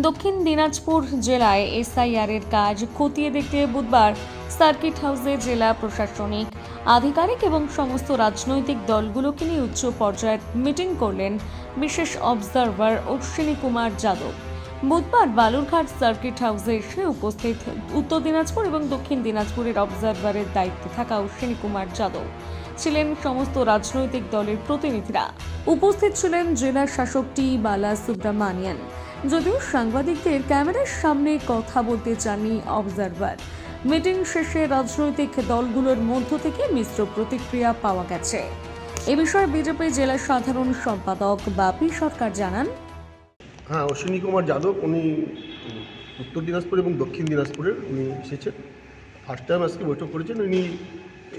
দক্ষিণ দিনাজপুর জেলায় এসআইআর এর কাজ খতিয়ে দেখতে বুধবার সার্কিট হাউসে জেলা প্রশাসনিক, আধিকারিক এবং সমস্ত রাজনৈতিক দলগুলোকে নিয়ে উচ্চ পর্যায়ের মিটিং করলেন বিশেষ অবজারভার অশ্বিনী কুমার যাদব। বুধবার বালুরঘাট সার্কিট হাউসে এসে উপস্থিত উত্তর দিনাজপুর এবং দক্ষিণ দিনাজপুরের অবজারভারের দায়িত্বে থাকা অশ্বিনী কুমার যাদব ছিলেন সমস্ত রাজনৈতিক দলের প্রতিনিধিরা। উপস্থিত ছিলেন জেলা শাসক টি বালা সুব্রমণিয়ান যদিও সাংবাদিকদের ক্যামেরার সামনে কথা বলতে চাননি অবজারভার মিটিং শেষে রাজনৈতিক দলগুলোর মধ্য থেকে মিশ্র প্রতিক্রিয়া পাওয়া গেছে। এ বিষয়ে বিজেপি জেলা সাধারণ সম্পাদক বাপি সরকার জানান। হ্যাঁ অশ্বিনী কুমার যাদব, উনি উত্তর দিনাজপুর এবং দক্ষিণ দিনাজপুরের উনি এসেছেন। ফার্স্ট টাইম আজকে বৈঠক করেছেন। উনি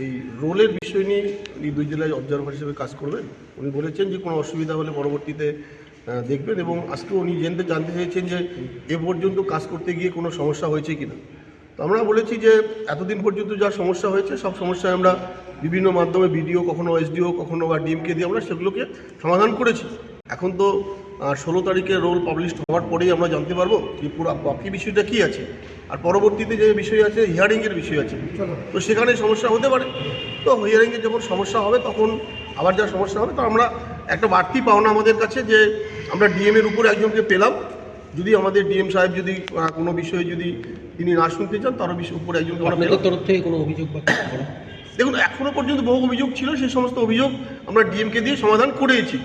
এই রোলের বিষয় নিয়ে উনি দুই জেলায় অবজারভার হিসেবে কাজ করবেন। উনি বলেছেন যে কোনো অসুবিধা হলে পরবর্তীতে দেখবেন এবং আজকে উনি জানতে জানতে চেয়েছেন যে এ পর্যন্ত কাজ করতে গিয়ে কোনো সমস্যা হয়েছে কিনা। তো আমরা বলেছি যে এতদিন পর্যন্ত যা সমস্যা হয়েছে সব সমস্যায় আমরা বিভিন্ন মাধ্যমে বিডিও কখনো এসডিও কখনো বা ডিএমকে দিয়ে আমরা সেগুলোকে সমাধান করেছি। এখন তো ষোলো তারিখে রোল পাবলিশ হওয়ার পরেই আমরা জানতে পারব যে পুরো বাকি বিষয়টা কী আছে। আর পরবর্তীতে যে বিষয় আছে হিয়ারিংয়ের বিষয় আছে। তো সেখানে সমস্যা হতে পারে। তো হিয়ারিংয়ের যখন সমস্যা হবে তখন আবার যা সমস্যা হবে তো আমরা একটা বাড়তি পাওনা আমাদের কাছে যে আমরা ডিএম এর উপরে একজনকে পেলাম। যদি আমাদের ডিএম সাহেব যদি কোনো বিষয়ে যদি তিনি না শুনতে চান তার বিষয় উপরে একজনকে আমরা আপনাদের তরফ থেকে কোনো অভিযোগ দেখুন এখনও পর্যন্ত বহু অভিযোগ ছিল সেই সমস্ত অভিযোগ আমরা ডিএমকে দিয়ে সমাধান করেছি।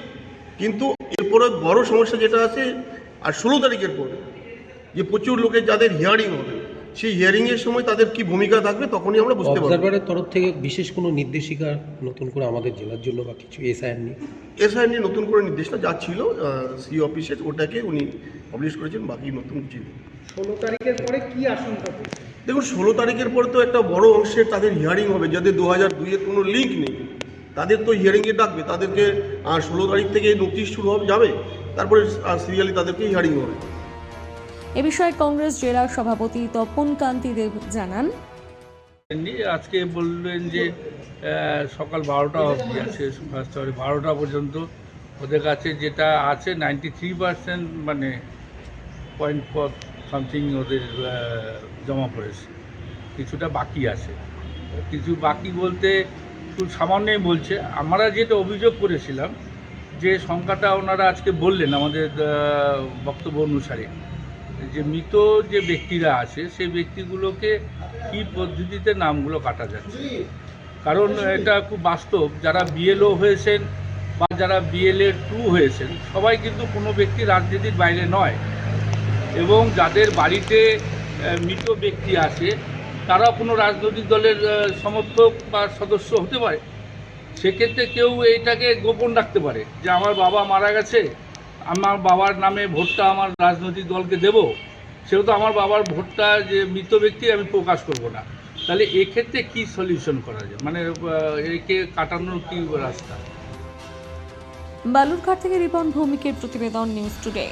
কিন্তু এরপরে বড় সমস্যা যেটা আছে আর ষোলো তারিখের পরে যে প্রচুর লোকের যাদের হিয়ারিং হবে সেই হিয়ারিং এর সময় তাদের কি ভূমিকা থাকবে তখনই আমরা বুঝতে পারব। অবজারভারের তরফ থেকে বিশেষ কোনো নির্দেশিকা নতুন করে আমাদের জেলার জন্য বা কিছু এসআইআর নিয়ে? এসআই নিয়ে নতুন করে নির্দেশটা যা ছিল সি অফিসে ওটাকে উনি পাবলিশ করেছেন বাকি নতুন কিছু। ষোলো তারিখের পরে কি আশঙ্কা দেখুন ষোলো তারিখের পর তো একটা বড় অংশের তাদের হিয়ারিং হবে যাদের দু হাজার দুইয়ের কোনো লিঙ্ক নেই। তাদের তো হিয়ারিংয়ে ডাকবে তাদেরকে আর ষোলো তারিখ থেকে নোটিশ শুরু হবে যাবে। তারপরে সিরিয়ালি তাদেরকে হিয়ারিং হবে। এ বিষয়ে কংগ্রেস জেলা সভাপতি তপন কান্তি দেব জানান। আজকে বললেন যে সকাল বারোটা অবধি আছে সরি বারোটা পর্যন্ত ওদের কাছে যেটা আছে নাইনটি থ্রি পার্সেন্ট মানে পয়েন্ট ফর সামথিং ওদের জমা পড়েছে। কিছুটা বাকি আছে। কিছু বাকি বলতে খুব সামান্যই বলছে। আমরা যেটা অভিযোগ করেছিলাম যে সংখ্যাটা ওনারা আজকে বললেন আমাদের বক্তব্য অনুসারে। যে মৃত যে ব্যক্তিরা আছে, সেই ব্যক্তিগুলোকে কি পদ্ধতিতে নামগুলো কাটা যাচ্ছে? কারণ এটা খুব বাস্তব, যারা বিএলও হয়েছেন বা যারা বিএলএ টু হয়েছেন, সবাই কিন্তু কোনো ব্যক্তি রাজনীতির বাইরে নয়। এবং যাদের বাড়িতে মৃত ব্যক্তি আছে তারা কোনো রাজনৈতিক দলের সমর্থক বা সদস্য হতে পারে। সেক্ষেত্রে কেউ এইটাকে গোপন রাখতে পারে যে, আমার বাবা মারা গেছে আমার বাবার নামে ভোটটা আমার রাজনৈতিক দলকে দেব সেহেতু আমার বাবার ভোটটা যে মৃত ব্যক্তি আমি প্রকাশ করব না। তাহলে এক্ষেত্রে কি সলিউশন করা যায়? মানে একে কাটানোর কি রাস্তা? বালুরঘাট থেকে রিপন ভৌমিকের প্রতিবেদন নিউজ টুডে